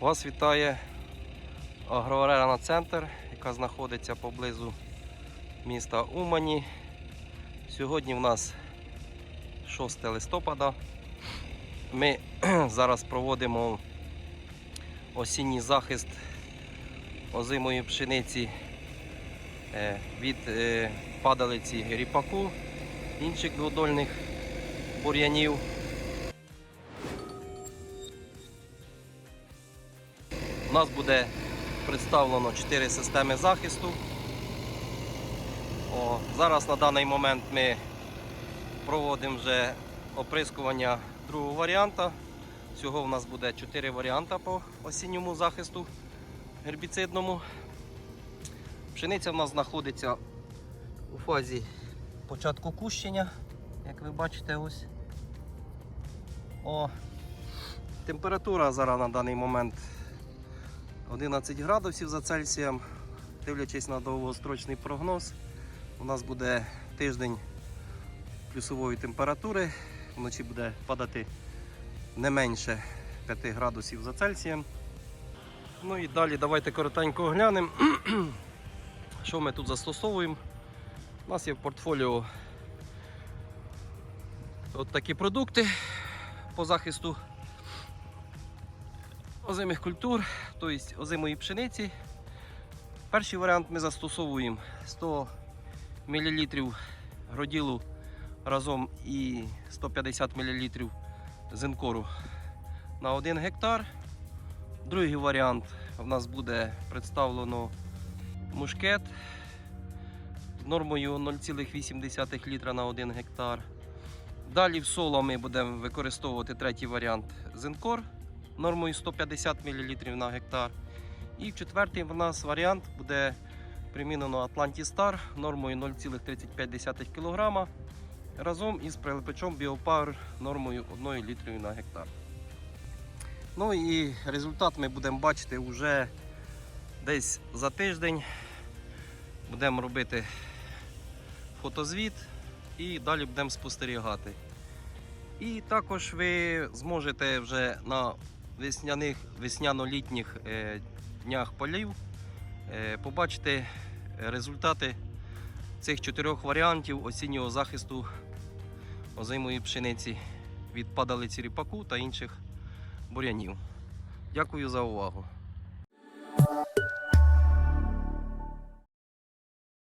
Вас вітає агроарена центр, яка знаходиться поблизу міста Умані. Сьогодні в нас 6 листопада. Ми зараз проводимо осінній захист озимої пшениці е, від е, падалиці ріпаку, інших дводольних бур'янів. У нас буде представлено 4 системи захисту. О, зараз на даний момент ми проводимо вже оприскування другого варіанта. Всього в нас буде 4 варіанти по осінньому захисту гербіцидному. Пшениця в нас знаходиться у фазі початку кущення, як ви бачите ось. О, температура зараз на даний момент 11 градусів за Цельсієм. Дивлячись на довгострочний прогноз, у нас буде тиждень плюсової температури. Вночі буде падати не менше 5 градусів за Цельсієм. Ну і далі давайте коротенько оглянемо, що ми тут застосовуємо. У нас є в портфоліо от такі продукти по захисту озимих культур, тобто озимої пшениці. Перший варіант ми застосовуємо 100 мл гроділу разом і 150 мл зинкору на 1 гектар. Другий варіант в нас буде представлено мушкет з нормою 0,8 літра на 1 гектар. Далі в соло ми будемо використовувати третій варіант зинкор нормою 150 мл на гектар. І четвертий в нас варіант буде примінено Atlantis Star нормою 0,35 кг разом із прилипачом BioPower нормою 1 літрою на гектар. Ну і результат ми будемо бачити вже десь за тиждень. Будемо робити фотозвіт і далі будемо спостерігати. І також ви зможете вже на весняних, весняно-літніх е, днях полів е, побачити результати цих чотирьох варіантів осіннього захисту озимої пшениці від падалиці ріпаку та інших бур'янів. Дякую за увагу.